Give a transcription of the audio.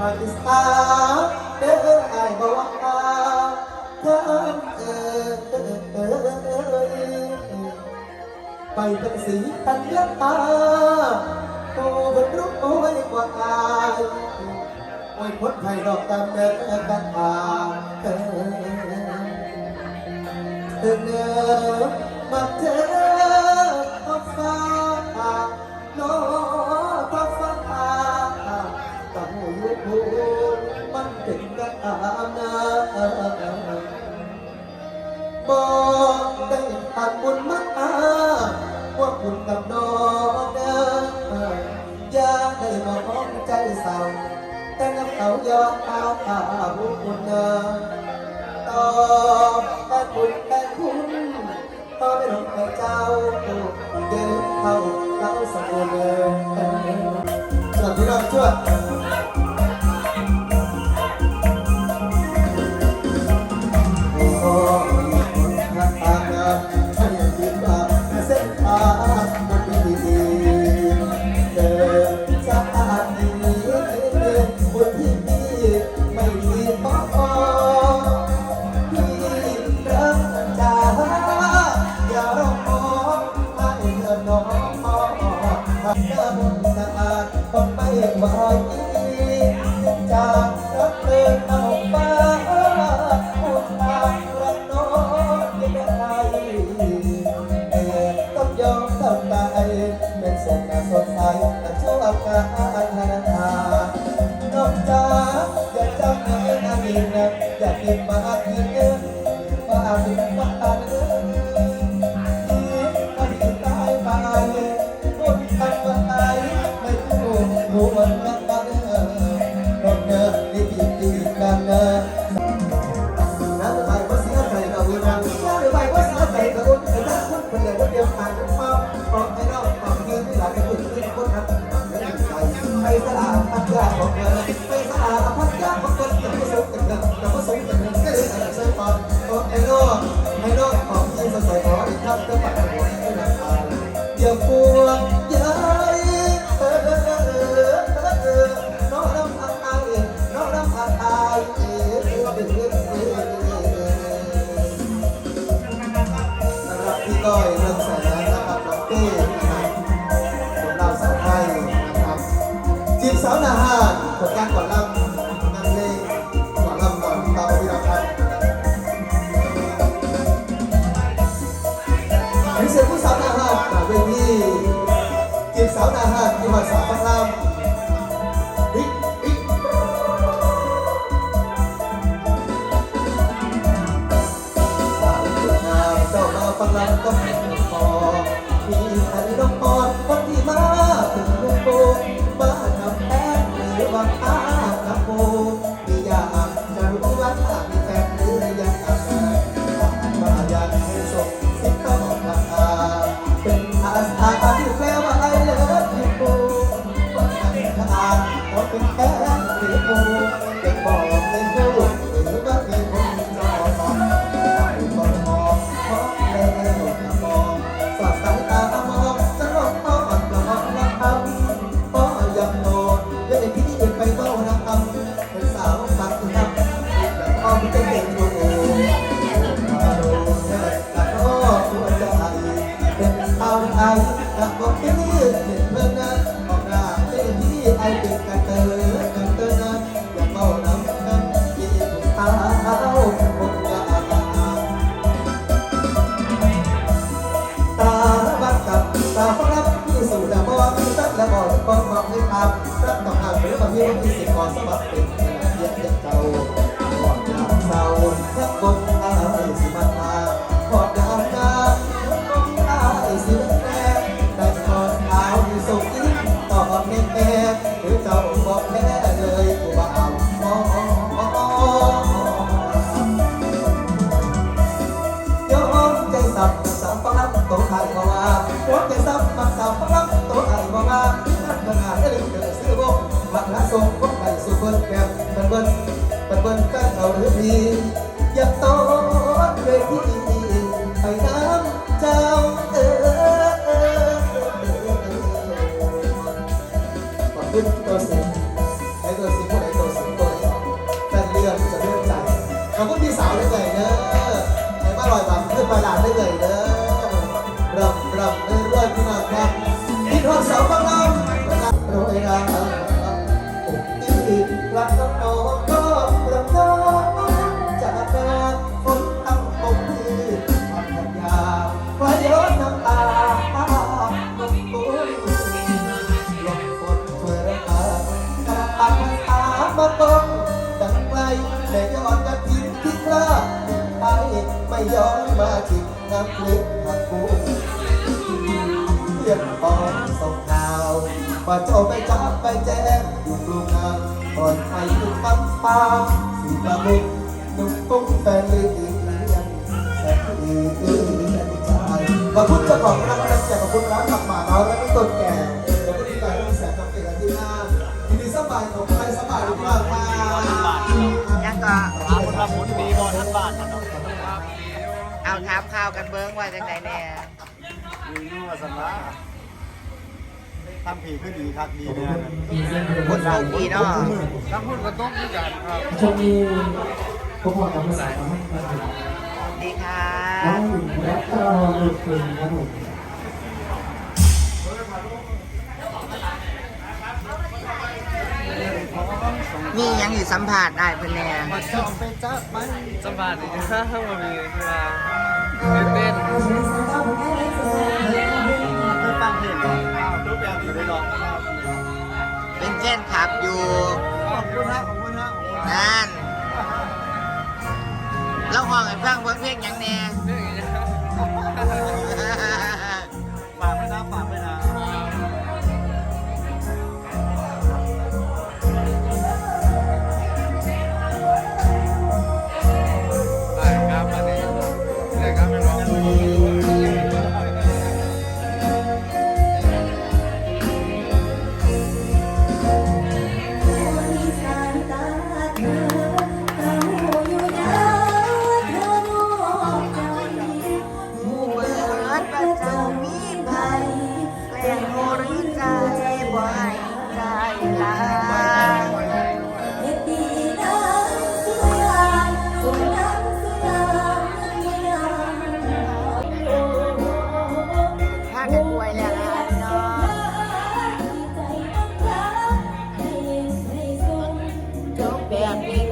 หากสาวเด้ออายบ่ว่าท่านเอ่ไปเป็นสีตันยะตาโตเป็นรูปโว้ยกว่าอายโอ้ยพ้นไทยดอกตามเดินกันมาเออเออมาเจอ บอกตั้งแต่บุญมาพวกคุณกับน้องเด้อยาได้มาพ้องใจเศร้แต่น้ำเขายอดอาตาบุคุณเอต่อไปคุณไปคุณตอไปหลงไปเจ้าเดินเข้าเล้าสกุเลยสวัสดีก่วย Terima kasih. พิเศษผู้สาวนาฮาดเวทีจีบสาวนาฮาดยี่มาสาวพระราม rất tập hàng nếu mà như bất kỳ sẽ còn sắp bật tình hiện nhận đầu còn làm sao rất con ta ở gì mà ta còn làm ta rất con ta ở gì mà ta đặt con áo như sầu kín tỏ bọn nên te cứ chồng bọn bé lời của bạn Hãy subscribe cho kênh Ghiền Mì Gõ Để không bỏ lỡ những video hấp dẫn าหรือดีอย่าต้อนเวที่ไปน้ำเจ้าเออขอบคุณตัวสิงไอ้ตัวสิงคนไหนตัวสิงตัวไหนแฟนเลืองจะเลืองใจขอบคุณพี่สาวได้เลยเนอะไอ้บ้าลอยบังขึ้นไปด่าได้เลยเนอะรำรำเรื่อยๆพี่น้องครับพี่ทองสาวบ้าง ย้อนมาจิกน้ำคลิปหักกูเรียนปองส่งข่าวว่าเจ้าไปจับไปแจ้งอยู่กรุงนางก่อนไปถึงปั๊มปาสีตะลุกนุ่มตุ้งแฟนเลี้ยงแต่คือเอื้อนใจขอบคุณเจ้าของร้านและขอบคุณร้านหมักหมาเราและไม่ต้นแก่ ข่าวกันเบิ้งว่าจังไดแน่มีนู่นสันละทำผีขึ้นดีครับดีเนี่ยคนสูงดีเนาะน้ำพุ่นกระต้องด้วยกันครับช่วงนี้พวกเราทำสายมาให้กันดีค่ะน้องหญิงและก็ลูกคุณครับผมมีหยังอยู่สัมผัสได้เพิ่นแน่มาชอบไปจับมันจังหวัดนี้ถ้ามันมีคือว่า เต้นไปฟังเพลงก่อนรูปแบบอยู่ได้ลองนเป็นเช่นขับอยู่ขอบคุณฮะขอบคุณฮะนั่นแล้วห้องไอ้ฟังเบิ่งเพลงหยังแน่ จ